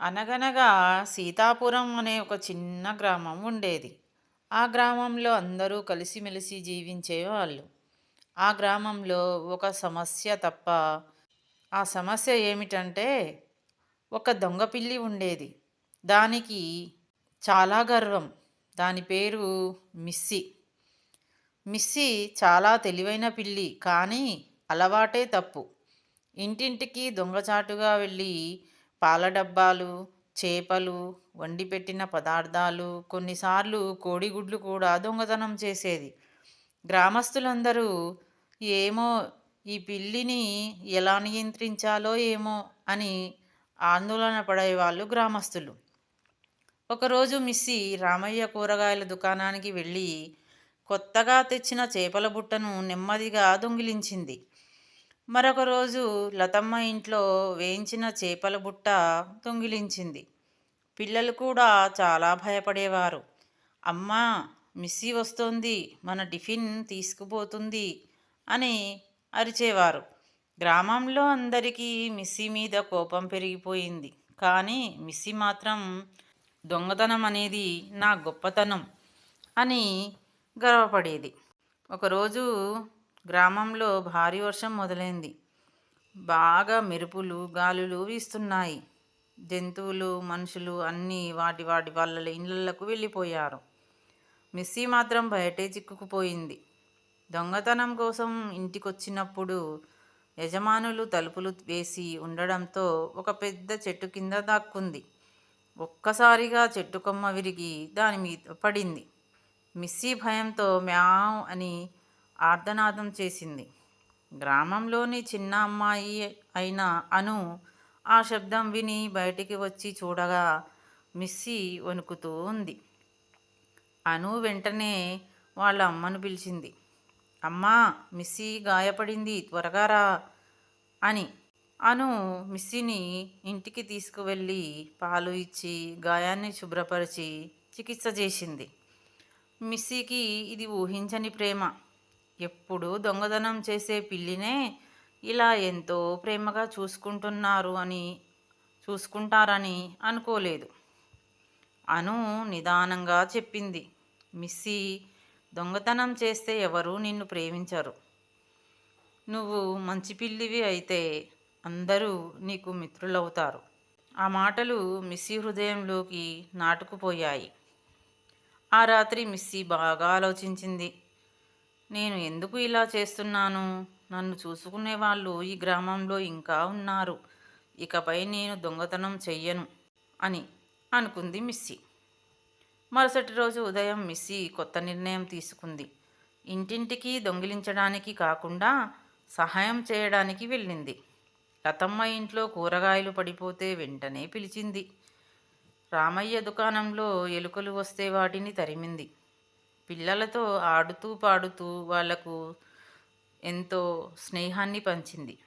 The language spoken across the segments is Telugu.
అనగనగా సీతాపురం అనే ఒక చిన్న గ్రామం ఉండేది. ఆ గ్రామంలో అందరూ కలిసిమెలిసి జీవించేవాళ్ళు ఆ గ్రామంలో ఒక సమస్య తప్ప ఆ సమస్య ఏమిటంటే ఒక దొంగ పిల్లి ఉండేది. దానికి చాలా గర్వం. దాని పేరు మిస్సి. మిస్సి చాలా తెలివైన పిల్లి కానీ అలవాటే తప్పు. ఇంటింటికి దొంగచాటుగా వెళ్ళి పాల డబ్బాలు చేపలు వండి పెట్టిన పదార్థాలు కొన్నిసార్లు కోడిగుడ్లు కూడా దొంగతనం చేసేది. గ్రామస్తులందరూ ఏమో ఈ పిల్లిని ఎలా నియంత్రించాలో ఏమో అని ఆందోళన పడేవాళ్ళు గ్రామస్తులు. ఒకరోజు మిస్సి రామయ్య కూరగాయల దుకాణానికి వెళ్ళి కొత్తగా తెచ్చిన చేపల బుట్టను నెమ్మదిగా దొంగిలించింది. మరొక రోజు లతమ్మ ఇంట్లో వేయించిన చేపల బుట్ట దొంగిలించింది. పిల్లలు కూడా చాలా భయపడేవారు. అమ్మా మిస్సి వస్తోంది మన టిఫిన్ తీసుకుపోతుంది అని అరిచేవారు. గ్రామంలో అందరికీ మిస్సి మీద కోపం పెరిగిపోయింది. కానీ మిస్సి మాత్రం దొంగతనం అనేది నా గొప్పతనం అని గర్వపడేది. ఒకరోజు గ్రామంలో భారీ వర్షం మొదలైంది. బాగా మెరుపులు గాలులు వీస్తున్నాయి. జంతువులు మనుషులు అన్నీ వాటి వాటి వాళ్ళ ఇళ్ళకు వెళ్ళిపోయారు. మిస్సీ మాత్రం బయటే చిక్కుకుపోయింది. దొంగతనం కోసం ఇంటికొచ్చినప్పుడు యజమానులు తలుపులు వేసి ఉండడంతో ఒక పెద్ద చెట్టు కింద దాక్కుంది. ఒక్కసారిగా చెట్టు కొమ్మ విరిగి దాని మీద పడింది. మిస్సీ భయంతో మ్యావ్ అని ఆర్ధనాదం చేసింది. గ్రామంలోని చిన్న అమ్మాయి అయిన అను ఆ శబ్దం విని బయటికి వచ్చి చూడగా మిస్సి వణుకుతూ ఉంది. అను వెంటనే వాళ్ళ అమ్మను పిలిచింది. అమ్మా మిస్సి గాయపడింది త్వరగా రా అని. అను మిస్సిని ఇంటికి తీసుకువెళ్ళి పాలు ఇచ్చి గాయాన్ని శుభ్రపరిచి చికిత్స చేసింది. మిస్సికి ఇది ఊహించని ప్రేమ. ఎప్పుడు దొంగతనం చేసే పిల్లినే ఇలా ఎంతో ప్రేమగా చూసుకుంటున్నారు అని చూసుకుంటారని అనుకోలేదు. అను నిదానంగా చెప్పింది. మిస్సి దొంగతనం చేస్తే ఎవరు నిన్ను ప్రేమించరు. నువ్వు మంచి పిల్లివి అయితే అందరూ నీకు మిత్రులవుతారు. ఆ మాటలు మిస్సి హృదయంలోకి నాటుకుపోయాయి. ఆ రాత్రి మిస్సి బాగా ఆలోచించింది. నేను ఎందుకు ఇలా చేస్తున్నాను? నన్ను చూసుకునే వాళ్ళు ఈ గ్రామంలో ఇంకా ఉన్నారు. ఇకపై నేను దొంగతనం చెయ్యను అని అనుకుంది మిస్సి. మరుసటి రోజు ఉదయం మిస్సి కొత్త నిర్ణయం తీసుకుంది. ఇంటింటికి దొంగిలించడానికి కాకుండా సహాయం చేయడానికి వెళ్ళింది. లతమ్మ ఇంట్లో కూరగాయలు పడిపోతే వెంటనే పిలిచింది. రామయ్య దుకాణంలో ఎలుకలు వస్తే వాటిని తరిమింది. పిల్లలతో ఆడుతూ పాడుతూ వాళ్ళకు ఎంతో స్నేహాన్ని పంచింది.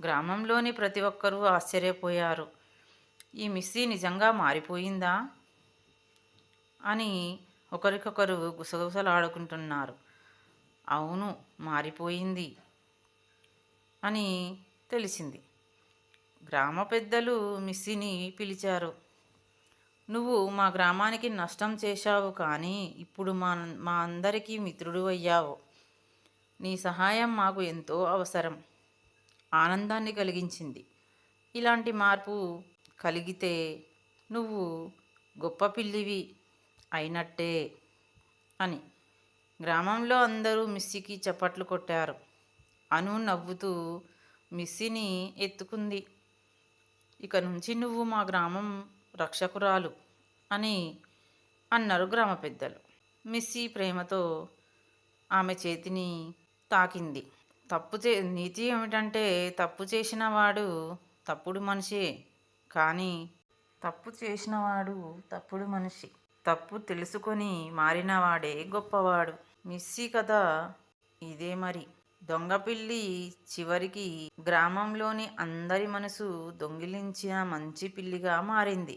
గ్రామంలోని ప్రతి ఒక్కరూ ఆశ్చర్యపోయారు. ఈ మిస్సీ నిజంగా మారిపోయిందా? అని ఒకరికొకరు గుసగుసలాడుకుంటున్నారు. అవును మారిపోయింది అని తెలిసింది. గ్రామ పెద్దలు మిస్సిని పిలిచారు. నువ్వు మా గ్రామానికి నష్టం చేశావు కానీ ఇప్పుడు మా మా అందరికీ మిత్రుడు అయ్యావు నీ సహాయం మాకు ఎంతో అవసరం. ఆనందాన్ని కలిగించింది. ఇలాంటి మార్పు కలిగితే నువ్వు గొప్ప పిల్లివి అయినట్టే అని గ్రామంలో అందరూ మిస్సికి చప్పట్లు కొట్టారు. అను నవ్వుతూ మిస్సిని ఎత్తుకుంది. ఇక నుంచి నువ్వు మా గ్రామం రక్షకురాలు అని అన్నారు గ్రామ పెద్దలు. మిస్సి ప్రేమతో ఆమె చేతిని తాకింది. తప్పు చే నీతి ఏమిటంటే తప్పు చేసిన వాడు తప్పుడు మనిషే కానీ తప్పు చేసినవాడు తప్పుడు మనిషి. తప్పు తెలుసుకొని మారినవాడే గొప్పవాడు. మిస్సి కథ ఇదే మరి. దొంగపిల్లి చివరికి గ్రామంలోని అందరి మనసు దొంగిలించిన మంచి పిల్లిగా మారింది.